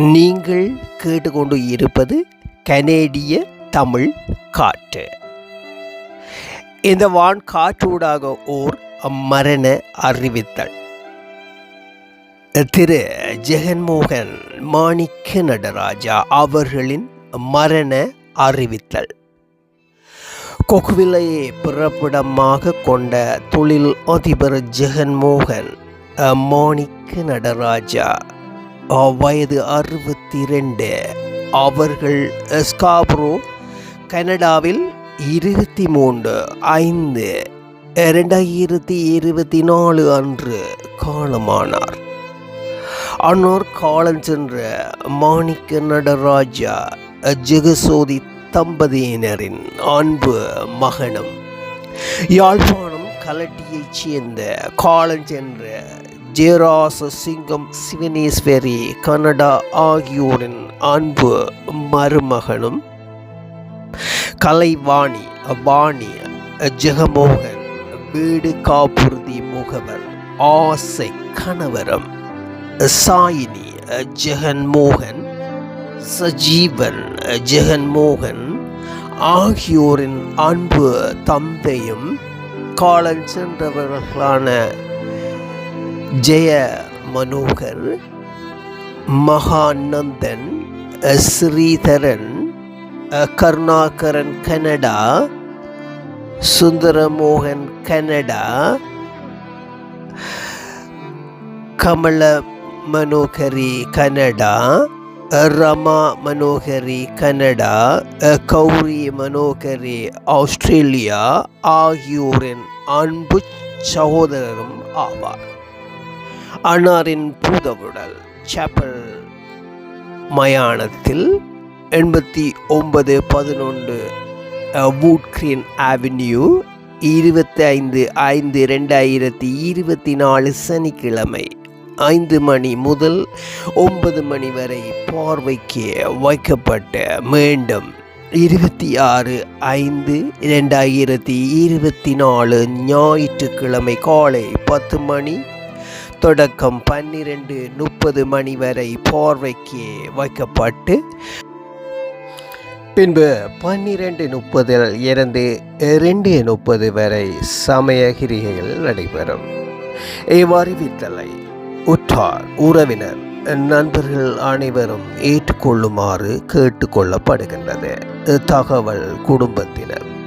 நீங்கள் கேட்டுக்கொண்டு இருப்பது கனேடிய தமிழ் காற்று. இந்த வான் காற்றூடாக ஓர் மரண அறிவித்தல். திரு ஜெகன்மோகன் மாணிக்க நடராஜா அவர்களின் மரண அறிவித்தல். கொக்குவிலையை பிறப்பிடமாக கொண்ட தொழில் அதிபர் ஜெகன்மோகன் மாணிக்க நடராஜா வயது அறுபத்தி ரெண்டு அவர்கள் ஸ்காப்ரோ கனடாவில் இருபத்தி மூன்று ஐந்து இரண்டாயிரத்தி இருபத்தி நாலு அன்று காலமானார். அன்னோர் காலம் சென்ற மாணிக்க நடராஜா ஜெகசோதி தம்பதியினரின் அன்பு மகனும் யாழ்ப்பாணம் கலட்டியைச் சேர்ந்த காலஞ்சென்ற ஜெராஸ் சிங்கம் சிவனேஸ்வரி கனடா ஆகியோரின் அன்பு மருமகனும். கலைவாணி வாணி ஜெகமோகன் வீடு காப்புறுதி முகவர் ஆசை கணவரம் சாயினி ஜெகன்மோகன் சஜீவன் ஜெகன்மோகன் ஆகியோரின் அன்பு தந்தையும். காலன் சென்றவர்களான Jaya Manohar Mahanandan Sridharan Karunakaran Canada Sundaramohan Canada Kamala Manohari Canada Rama Manohari Canada Gowri Manohari Australia ஆகியோரின் அன்பு சகோதரரும் ஆவார். அன்னாரின் பூதவுடல். சாப்பல் மயானத்தில் எண்பத்தி ஒன்பது பதினொன்று வூட் கிரீன் அவென்யூ இருபத்தி ஐந்து ஐந்து ரெண்டாயிரத்தி இருபத்தி நாலு சனிக்கிழமை ஐந்து மணி முதல் ஒன்பது மணி வரை பார்வைக்கு வைக்கப்பட்ட மீண்டும் இருபத்தி ஆறு ஐந்து இரண்டாயிரத்தி இருபத்தி நாலு ஞாயிற்றுக்கிழமை காலை பத்து மணி தொடக்கம் பன்னிரண்டு முப்பது மணி வரை பார்வைக்கு வைக்கப்பட்டு பின்பு பன்னிரெண்டு முப்பதில் இருந்து இரண்டு முப்பது வரை சமயகிரிகைகள் நடைபெறும். இவ்வறிவித்தலை உற்றார் உறவினர் நண்பர்கள் அனைவரும் ஏற்றுக்கொள்ளுமாறு கேட்டுக்கொள்ளப்படுகின்றது. தகவல் குடும்பத்தினர்.